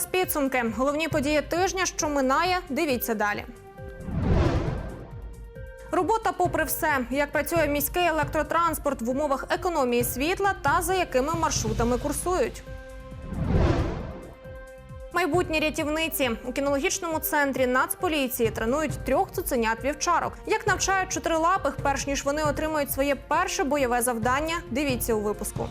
Зараз підсумки. Головні події тижня, що минає. Дивіться далі. Робота попри все, як працює міський електротранспорт в умовах економії світла та за якими маршрутами курсують. Майбутні рятівниці у кінологічному центрі Нацполіції тренують трьох цуценят вівчарок. Як навчають чотирилапих, перш ніж вони отримують своє перше бойове завдання. Дивіться у випуску.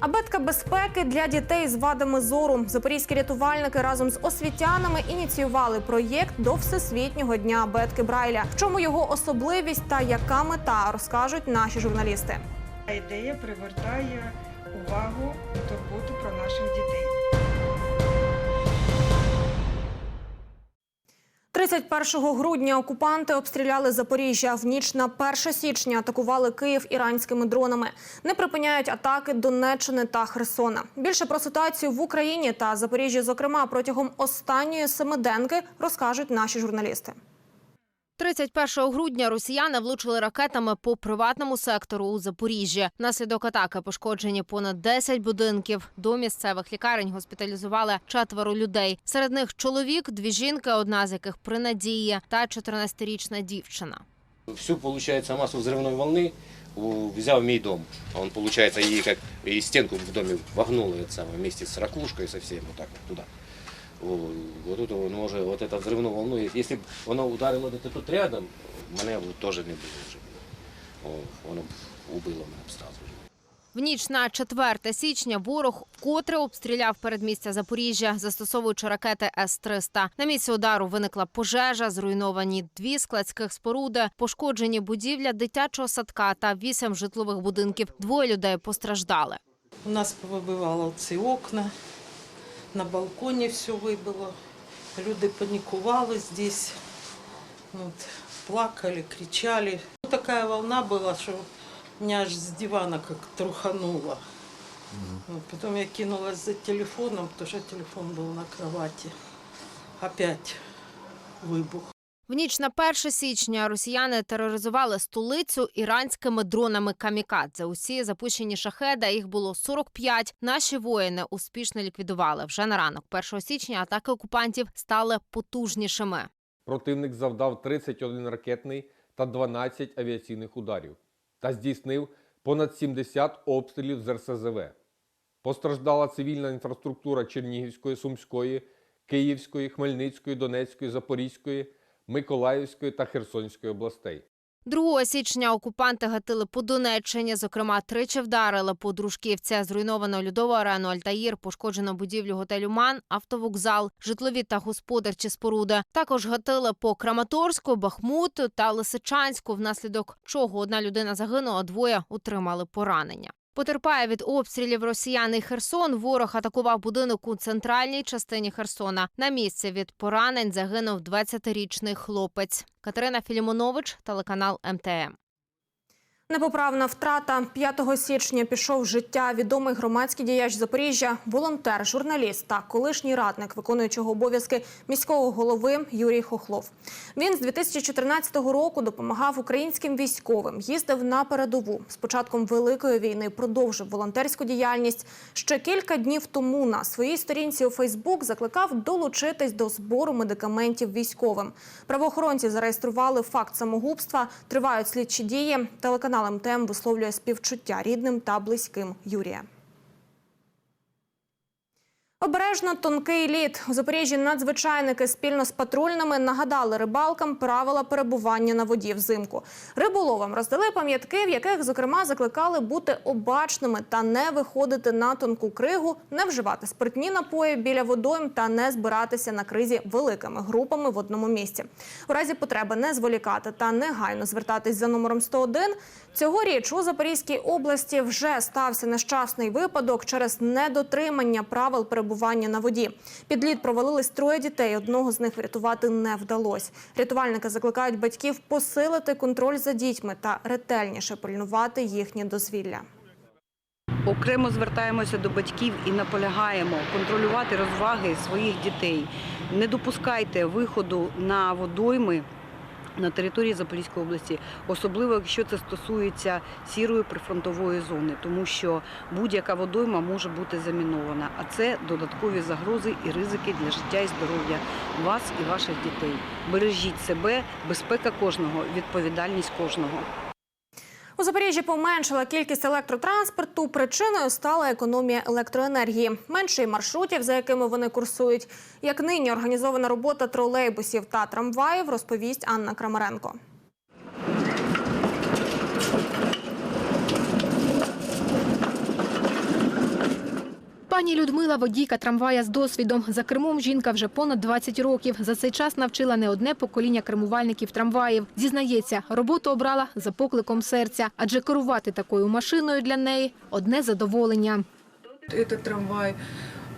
Абетка безпеки для дітей з вадами зору. Запорізькі рятувальники разом з освітянами ініціювали проєкт до Всесвітнього дня абетки Брайля. В чому його особливість та яка мета розкажуть наші журналісти. Ідея привертає увагу турботу про наших дітей. 31 грудня окупанти обстріляли Запоріжжя. В ніч на 1 січня атакували Київ іранськими дронами. Не припиняють атаки Донеччини та Херсона. Більше про ситуацію в Україні та Запоріжжі, зокрема протягом останньої семиденки, розкажуть наші журналісти. 31 грудня росіяни влучили ракетами по приватному сектору у Запоріжжі. Внаслідок атаки пошкоджені понад 10 будинків. До місцевих лікарень госпіталізували четверо людей. Серед них чоловік, дві жінки, одна з яких при надії, та 14-річна дівчина. Всю, получается, массу взрывной волны у- взял мій дом. Он, получается, и как и стенку в доме вогнуло это самое, вместе с ракушкой, со всем, вот так вот тут он може, вот эту взрывную волну, если б воно ударило где-то тут рядом, мене б теж не було вже. О, воно б убило мене б сразу. В ніч на 4 січня ворог вкотре обстріляв передмістя Запоріжжя, застосовуючи ракети С-300. На місці удару виникла пожежа, зруйновані дві складських споруди, пошкоджені будівля дитячого садка та вісім житлових будинків. Двоє людей постраждали. У нас повибивало ці окна, на балконі все вибило. Люди панікували здесь, от, плакали, кричали. Ну, Така волна була, що мене аж з дивана як трухануло. Вот, потом я кинулась за телефоном, потому что телефон был на кровати. Опять вибух. В ніч на 1 січня росіяни тероризували столицю іранськими дронами камікадзе. Усі запущені шахеда, їх було 45. Наші воїни успішно ліквідували. Вже на ранок 1 січня атаки окупантів стали потужнішими. Противник завдав 31 ракетний та 12 авіаційних ударів та здійснив понад 70 обстрілів з РСЗВ. Постраждала цивільна інфраструктура Чернігівської, Сумської, Київської, Хмельницької, Донецької, Запорізької, Миколаївської та Херсонської областей. 2 січня окупанти гатили по Донеччині. Зокрема, тричі вдарили по Дружківці. Зруйновано льодову арену Альтаїр, пошкоджено будівлю готелю Ман, автовокзал, житлові та господарчі споруди. Також гатили по Краматорську, Бахмуту та Лисичанську, внаслідок чого одна людина загинула, двоє отримали поранення. Потерпає від обстрілів росіян і Херсон. Ворог атакував будинок у центральній частині Херсона. На місці від поранень загинув 20-річний хлопець. Катерина Філімонович, телеканал МТМ. Непоправна втрата 5 січня пішов життя відомий громадський діяч Запоріжжя, волонтер, журналіст та колишній радник виконуючого обов'язки міського голови Юрій Хохлов. Він з 2014 року допомагав українським військовим, їздив на передову. З початком великої війни продовжив волонтерську діяльність. Ще кілька днів тому на своїй сторінці у Фейсбук закликав долучитись до збору медикаментів військовим. Правоохоронці зареєстрували факт самогубства. Тривають слідчі дії. Телеканал МТМ висловлює співчуття рідним та близьким Юрія. Обережно тонкий лід у Запоріжжі надзвичайники спільно з патрульними нагадали рибалкам правила перебування на воді взимку. Риболовам роздали пам'ятки, в яких зокрема закликали бути обачними та не виходити на тонку кригу, не вживати спиртні напої біля водойм та не збиратися на кризі великими групами в одному місці. У разі потреби не зволікати та негайно звертатись за номером 101. Цьогоріч у Запорізькій області вже стався нещасний випадок через недотримання правил перебування на воді. Під лід провалились троє дітей. Одного з них врятувати не вдалося. Рятувальники закликають батьків посилити контроль за дітьми та ретельніше пильнувати їхнє дозвілля. Окремо звертаємося до батьків і наполягаємо контролювати розваги своїх дітей. Не допускайте виходу на водойми на території Запорізької області, особливо якщо це стосується сірої прифронтової зони, тому що будь-яка водойма може бути замінована, а це додаткові загрози і ризики для життя і здоров'я вас і ваших дітей. Бережіть себе, безпека кожного, відповідальність кожного. У Запоріжжі поменшила кількість електротранспорту. Причиною стала економія електроенергії. Менше маршрутів, за якими вони курсують. Як нині організована робота тролейбусів та трамваїв, розповість Анна Крамаренко. Пані Людмила водійка трамвая з досвідом. За кермом жінка вже понад 20 років. За цей час навчила не одне покоління кермувальників трамваїв. Зізнається, роботу обрала за покликом серця, адже керувати такою машиною для неї одне задоволення. Этот трамвай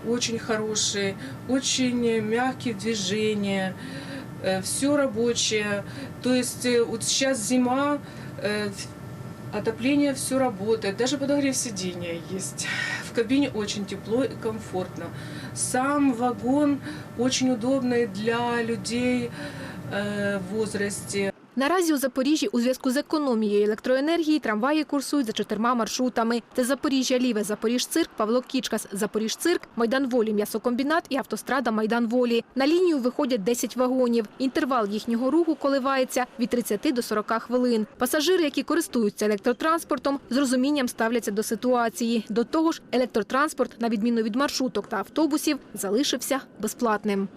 очень хороший, очень мягкий в движении, все рабочее. То есть э, вот сейчас зима, э, отопление все работает, даже подогрев сидения есть. В кабине очень тепло и комфортно. Сам вагон очень удобный для людей э, в возрасте. Наразі у Запоріжжі у зв'язку з економією електроенергії трамваї курсують за чотирма маршрутами. Це Запоріжжя Ліве, Запоріжцирк, Павло Кічкас, Запоріжцирк, Майдан Волі, М'ясокомбінат і автострада Майдан Волі. На лінію виходять 10 вагонів. Інтервал їхнього руху коливається від 30 до 40 хвилин. Пасажири, які користуються електротранспортом, з розумінням ставляться до ситуації. До того ж, електротранспорт, на відміну від маршруток та автобусів, залишився безплатним.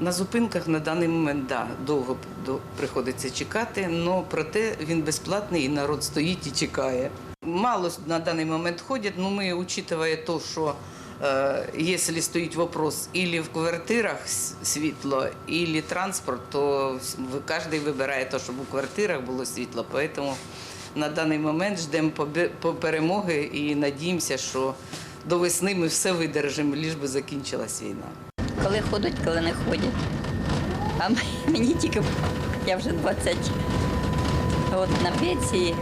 На зупинках на даний момент да, довго приходиться чекати, але проте він безплатний і народ стоїть і чекає. Мало на даний момент ходять, але ми, учитывая то, що е, якщо стоїть вопрос ілі в квартирах світло, ілі транспорт, то кожен вибирає те, щоб у квартирах було світло. Тому на даний момент ждемо перемоги і надіємося, що до весни ми все видержимо, ліж би закінчилась війна. Коли ходять, коли не ходять. А мені тільки я вже 20 от на пенсії,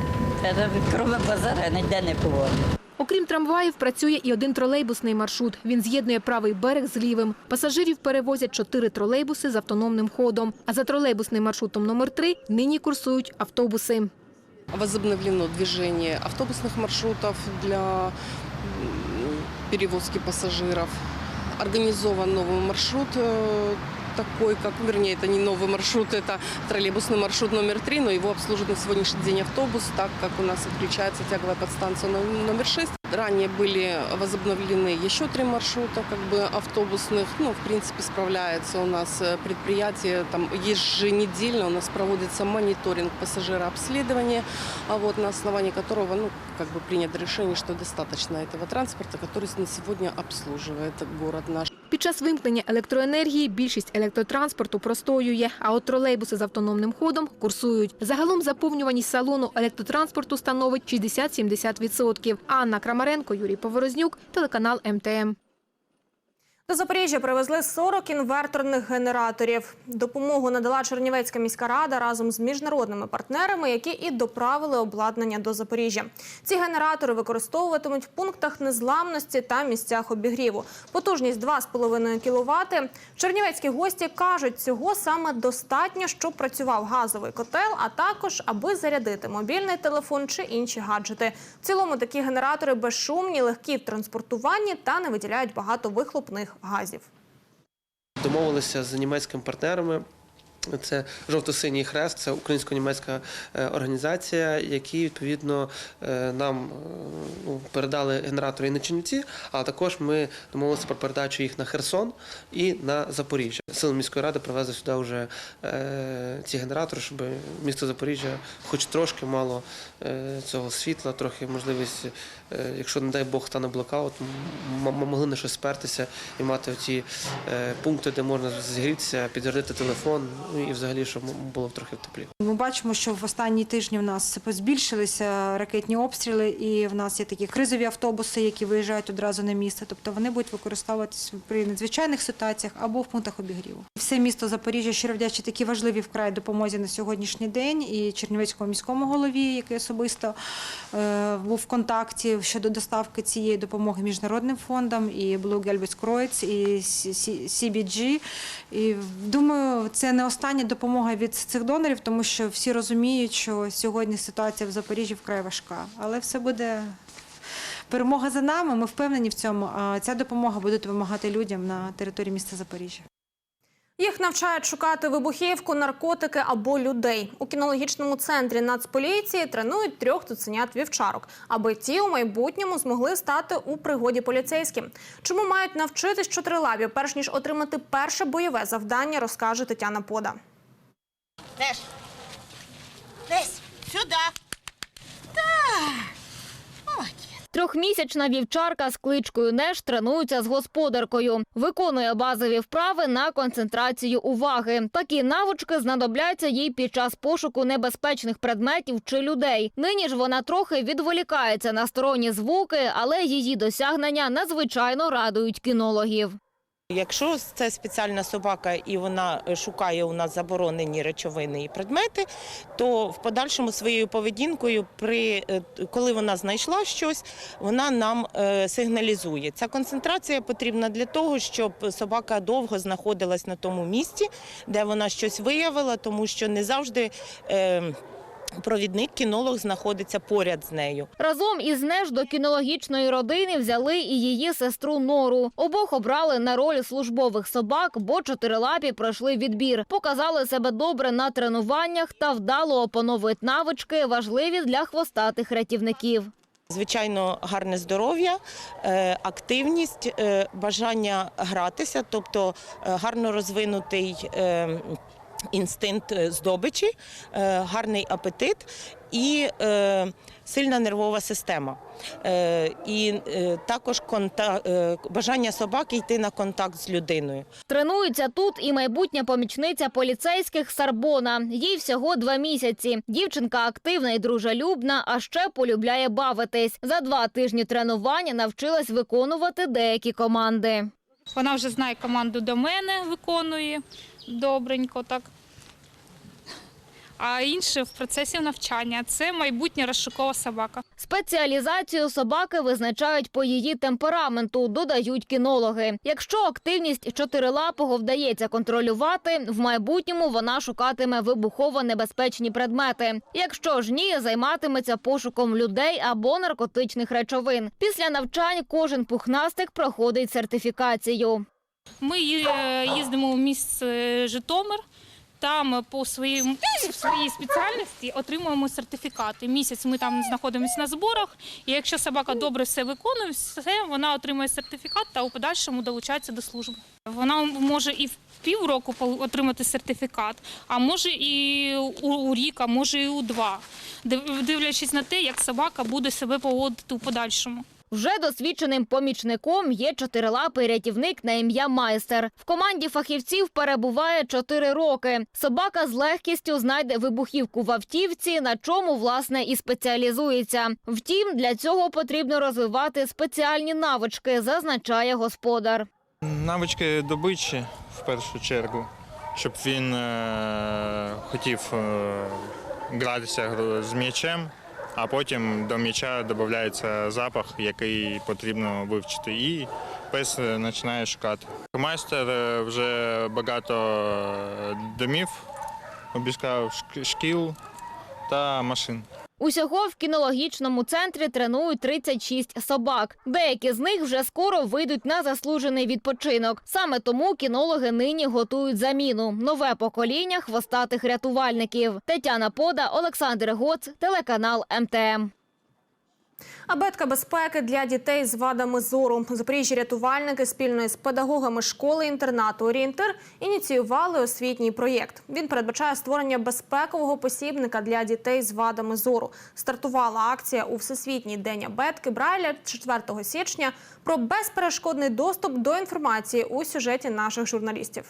крім базара ніде не буваю. Окрім трамваїв, працює і один тролейбусний маршрут. Він з'єднує правий берег з лівим. Пасажирів перевозять чотири тролейбуси з автономним ходом. А за тролейбусним маршрутом номер 3 нині курсують автобуси. Возобновлено движение автобусных маршрутов для перевозки пассажиров Организован новый маршрут, э, такой, как, вернее, это не новый маршрут, это троллейбусный маршрут номер три, но его обслуживает на сегодняшний день автобус, так как у нас отключается тяговая подстанция но- номер шесть. Ранее были возобновлены еще три маршрута, как бы автобусных. Ну, в принципе, справляется у нас э, предприятие. Там еженедельно у нас проводится мониторинг пассажирообследования, а вот на основании которого, ну, как бы принято решение, что достаточно этого транспорта, который на сегодня обслуживает город наш. Під час вимкнення електроенергії більшість електротранспорту простоює, а от тролейбуси з автономним ходом курсують. Загалом заповнюваність салону електротранспорту становить 60-70%. Анна Крамаренко, Юрій Поворознюк, телеканал МТМ. До Запоріжжя привезли 40 інверторних генераторів. Допомогу надала Чернівецька міська рада разом з міжнародними партнерами, які і доправили обладнання до Запоріжжя. Ці генератори використовуватимуть в пунктах незламності та місцях обігріву. Потужність 2,5 кВт. Чернівецькі гості кажуть, цього саме достатньо, щоб працював газовий котел, а також аби зарядити мобільний телефон чи інші гаджети. В цілому такі генератори безшумні, легкі в транспортуванні та не виділяють багато вихлопних газів. Домовилися з німецькими партнерами. Це жовто-синій хрест, це українсько-німецька е, організація, які відповідно е, нам е, ну, передали генератори і на Чинівці, а також ми домовилися про передачу їх на Херсон і на Запоріжжя. Сили міської ради привезли сюди вже е, ці генератори, щоб місто Запоріжжя, хоч трошки мало е, цього світла, трохи можливість, е, якщо не дай Бог стане блокаут, могли на щось спертися і мати ті пункти, де можна зігрітися, підзарядити телефон, ну і взагалі, щоб було трохи в теплі. Ми бачимо, що в останні тижні в нас збільшилися ракетні обстріли, і в нас є такі кризові автобуси, які виїжджають одразу на місце. Тобто вони будуть використовуватись при надзвичайних ситуаціях або в пунктах обігріву. Донорів. Все місто Запоріжжя щиро вдячне такій важливій вкрай допомозі на сьогоднішній день. І Чернівецькому міському голові, який особисто е, був в контакті щодо доставки цієї допомоги міжнародним фондам, і Blue Gelbis Kreuz, і CBG. І думаю, це не остання допомога від цих донорів, тому що всі розуміють, що сьогодні ситуація в Запоріжжі вкрай важка. Але все буде перемога за нами. Ми впевнені в цьому. А ця допомога буде допомагати людям на території міста Запоріжжя. Їх навчають шукати вибухівку, наркотики або людей. У кінологічному центрі Нацполіції тренують трьох цуценят вівчарок, аби ті у майбутньому змогли стати у пригоді поліцейським. Чому мають навчитись чотирилабі, перш ніж отримати перше бойове завдання, розкаже Тетяна Пода. Неш. Несь, сюди. Так. Трьохмісячна вівчарка з кличкою Неш тренується з господаркою. Виконує базові вправи на концентрацію уваги. Такі навички знадобляться їй під час пошуку небезпечних предметів чи людей. Нині ж вона трохи відволікається на сторонні звуки, але її досягнення надзвичайно радують кінологів. Якщо це спеціальна собака і вона е, шукає у нас заборонені речовини і предмети, то в подальшому своєю поведінкою, при е, коли вона знайшла щось, вона нам е, сигналізує. Ця концентрація потрібна для того, щоб собака довго знаходилась на тому місці, де вона щось виявила, тому що не завжди. Провідник кінолог знаходиться поряд з нею. Разом із Неш до кінологічної родини взяли і її сестру Нору. Обох обрали на роль службових собак, бо чотирилапі пройшли відбір. Показали себе добре на тренуваннях та вдало опановують навички, важливі для хвостатих рятівників. Звичайно, гарне здоров'я, е, активність, е, бажання гратися, тобто е, гарно розвинутий інстинкт е, здобичі, е, гарний апетит і е, сильна нервова система. І також бажання собаки йти на контакт з людиною. Тренується тут і майбутня помічниця поліцейських Сарбона. Їй всього два місяці. Дівчинка активна і дружелюбна, а ще полюбляє бавитись. За два тижні тренування навчилась виконувати деякі команди. Вона вже знає команду до мене, виконує добренько так. А інше в процесі навчання це майбутня розшукова собака. Спеціалізацію собаки визначають по її темпераменту, додають кінологи. Якщо активність чотирилапого вдається контролювати, в майбутньому вона шукатиме вибухово небезпечні предмети. Якщо ж ні, займатиметься пошуком людей або наркотичних речовин. Після навчань кожен пухнастик проходить сертифікацію. Ми е, їздимо в місце Житомир. Там по своїй, по своїй спеціальності отримуємо сертифікати. Місяць ми там знаходимося на зборах, і якщо собака добре все виконує, все вона отримує сертифікат та у подальшому долучається до служби. Вона може і в півроку отримати сертифікат, а може і у, рік, а може і у два, див- дивлячись на те, як собака буде себе поводити у подальшому. Вже досвідченим помічником є чотирилапий рятівник на ім'я майстер. В команді фахівців перебуває чотири роки. Собака з легкістю знайде вибухівку в автівці, на чому власне і спеціалізується. Втім, для цього потрібно розвивати спеціальні навички, зазначає господар. Навички добичі в першу чергу, щоб він е, хотів е, гратися з м'ячем, а потім до м'яча додається запах, який потрібно вивчити. І пес починає шукати. Майстер е, вже багато е, домів обіскав шкіл та машин. Усього в кінологічному центрі тренують 36 собак. Деякі з них вже скоро вийдуть на заслужений відпочинок. Саме тому кінологи нині готують заміну нове покоління хвостатих рятувальників. Тетяна Пода, Олександр Гоц, телеканал МТМ. Абетка безпеки для дітей з вадами зору. Запоріжжі рятувальники спільно із педагогами школи-інтернату Орієнтир ініціювали освітній проєкт. Він передбачає створення безпекового посібника для дітей з вадами зору. Стартувала акція у Всесвітній день абетки Брайля 4 січня про безперешкодний доступ до інформації у сюжеті наших журналістів.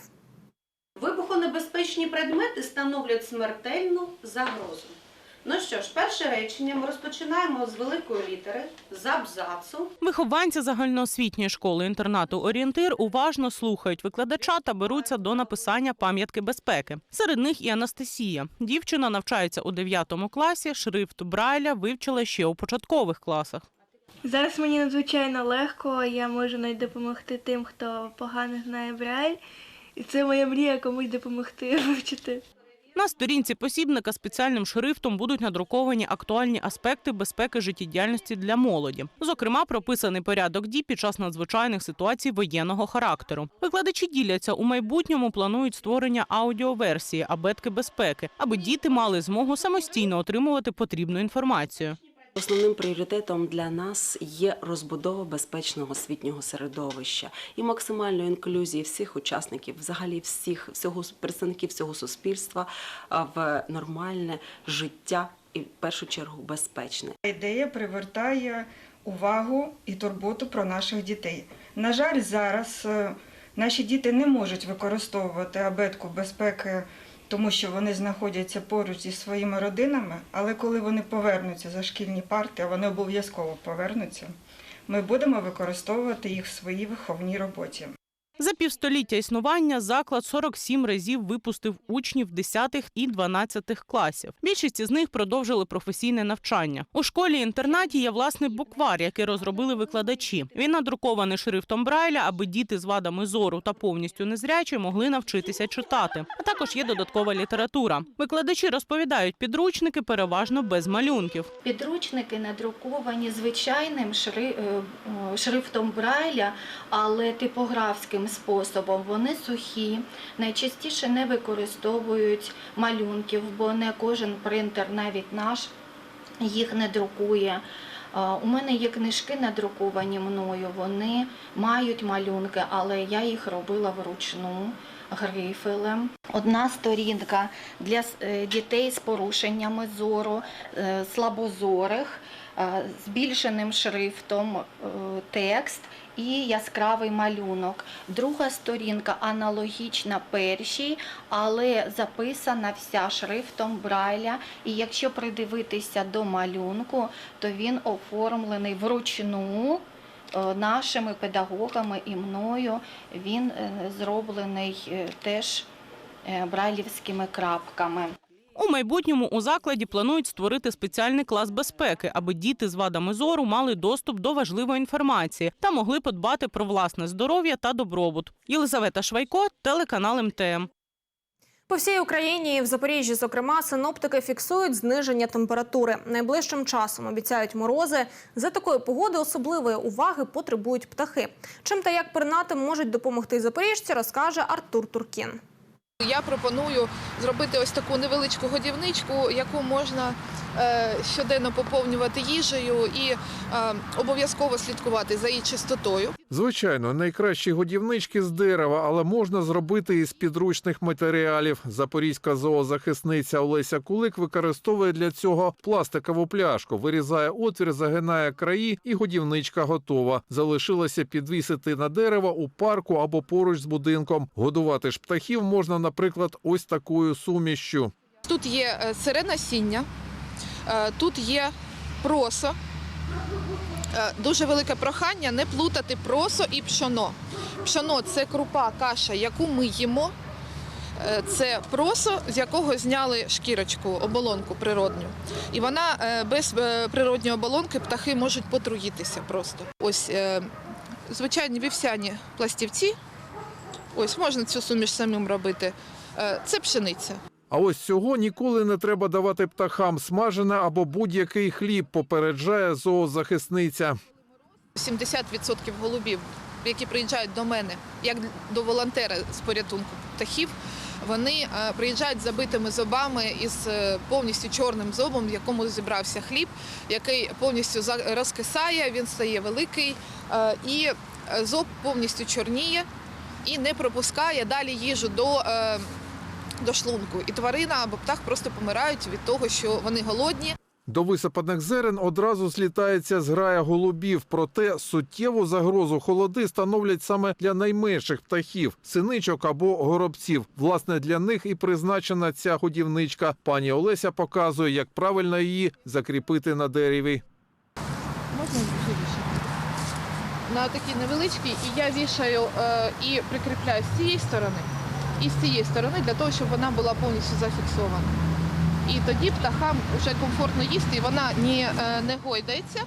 Вибухонебезпечні предмети становлять смертельну загрозу. Ну що ж, перше речення ми розпочинаємо з великої літери, з абзацу. Вихованці загальноосвітньої школи інтернату Орієнтир уважно слухають викладача та беруться до написання пам'ятки безпеки. Серед них і Анастасія. Дівчина навчається у 9 класі. Шрифт Брайля вивчила ще у початкових класах. Зараз мені надзвичайно легко, я можу навіть допомогти тим, хто погано знає Брайль. І це моя мрія комусь допомогти вивчити. На сторінці посібника спеціальним шрифтом будуть надруковані актуальні аспекти безпеки життєдіяльності для молоді. Зокрема, прописаний порядок дій під час надзвичайних ситуацій воєнного характеру. Викладачі діляться у майбутньому. Планують створення аудіоверсії абетки безпеки, аби діти мали змогу самостійно отримувати потрібну інформацію. Основним пріоритетом для нас є розбудова безпечного освітнього середовища і максимальної інклюзії всіх учасників, взагалі всіх всього представників всього суспільства в нормальне життя і в першу чергу безпечне. Ідея привертає увагу і турботу про наших дітей. На жаль, зараз е, наші діти не можуть використовувати абетку безпеки, тому що вони знаходяться поруч зі своїми родинами, але коли вони повернуться за шкільні парти, а вони обов'язково повернуться, ми будемо використовувати їх в своїй виховній роботі. За півстоліття існування заклад 47 разів випустив учнів 10 і 12 класів. Більшість із них продовжили професійне навчання. У школі-інтернаті є власний буквар, який розробили викладачі. Він надрукований шрифтом Брайля, аби діти з вадами зору та повністю незрячі могли навчитися читати. А також є додаткова література. Викладачі розповідають, підручники переважно без малюнків. Підручники надруковані звичайним е, шрифтом Брайля, але типографським способом. Вони сухі, найчастіше не використовують малюнків, бо не кожен принтер, навіть наш, їх не друкує. У мене є книжки надруковані мною, вони мають малюнки, але я їх робила вручну грифелем. Одна сторінка для е, дітей з порушеннями зору, е, слабозорих, е, збільшеним шрифтом текст і яскравий малюнок. Друга сторінка аналогічна першій, але записана вся шрифтом Брайля. І якщо придивитися до малюнку, то він оформлений вручну е, нашими педагогами і мною. Він е, зроблений е, теж брайлівськими крапками. У майбутньому у закладі планують створити спеціальний клас безпеки, аби діти з вадами зору мали доступ до важливої інформації та могли подбати про власне здоров'я та добробут. Єлизавета Швайко, телеканал МТМ. По всій Україні і в Запоріжжі, зокрема, синоптики фіксують зниження температури. Найближчим часом обіцяють морози. За такої погоди особливої уваги потребують птахи. Чим та як пернати можуть допомогти запоріжці, розкаже Артур Туркін. Я пропоную зробити ось таку невеличку годівничку, яку можна е, щоденно поповнювати їжею і е, обов'язково слідкувати за її чистотою. Звичайно, найкращі годівнички з дерева, але можна зробити із підручних матеріалів. Запорізька зоозахисниця Олеся Кулик використовує для цього пластикову пляшку, вирізає отвір, загинає краї, і годівничка готова. Залишилося підвісити на дерево у парку або поруч з будинком. Годувати ж птахів можна, наприклад, ось такою сумішшю. Тут є е, сире насіння, е, тут є просо. Е, Дуже велике прохання не плутати просо і пшоно. Пшоно це крупа, каша, яку ми їмо. Це просо, з якого зняли шкірочку, оболонку природню. І вона без природньої оболонки птахи можуть потруїтися просто. Ось звичайні вівсяні пластівці. Ось можна цю суміш самим робити. Е, Це пшениця. А ось цього ніколи не треба давати птахам смажене або будь-який хліб, попереджає зоозахисниця. 70% голубів, які приїжджають до мене, як до волонтера з порятунку птахів, вони е, приїжджають з забитими зубами із е, повністю чорним зубом, в якому зібрався хліб, який повністю розкисає, він стає великий, і зуб повністю чорніє і не пропускає далі їжу до. е, До шлунку і тварина або птах просто помирають від того, що вони голодні, До висипаних зерен одразу злітається зграя голубів. Проте суттєву загрозу холоди становлять саме для найменших птахів синичок або горобців. Власне, для них і призначена ця годівничка. Пані Олеся показує, як правильно її закріпити на дереві. Можна живіше? На такі невеличкі, і я вішаю е, і прикріпляю з цієї сторони і з цієї сторони для того, щоб вона була повністю зафіксована. І тоді птахам вже комфортно їсти, і вона не, е, не гойдається.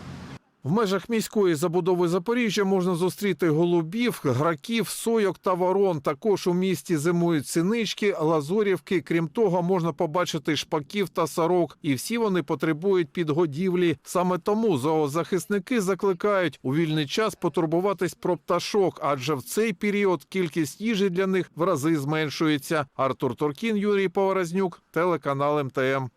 В межах міської забудови Запоріжжя можна зустріти голубів, граків, сойок та ворон. Також у місті зимують синички, лазорівки. Крім того, можна побачити шпаків та сорок. І всі вони потребують підгодівлі. Саме тому зоозахисники закликають у вільний час потурбуватись про пташок, адже в цей період кількість їжі для них в рази зменшується. Артур Торкін, Юрій Поворознюк, телеканал МТМ.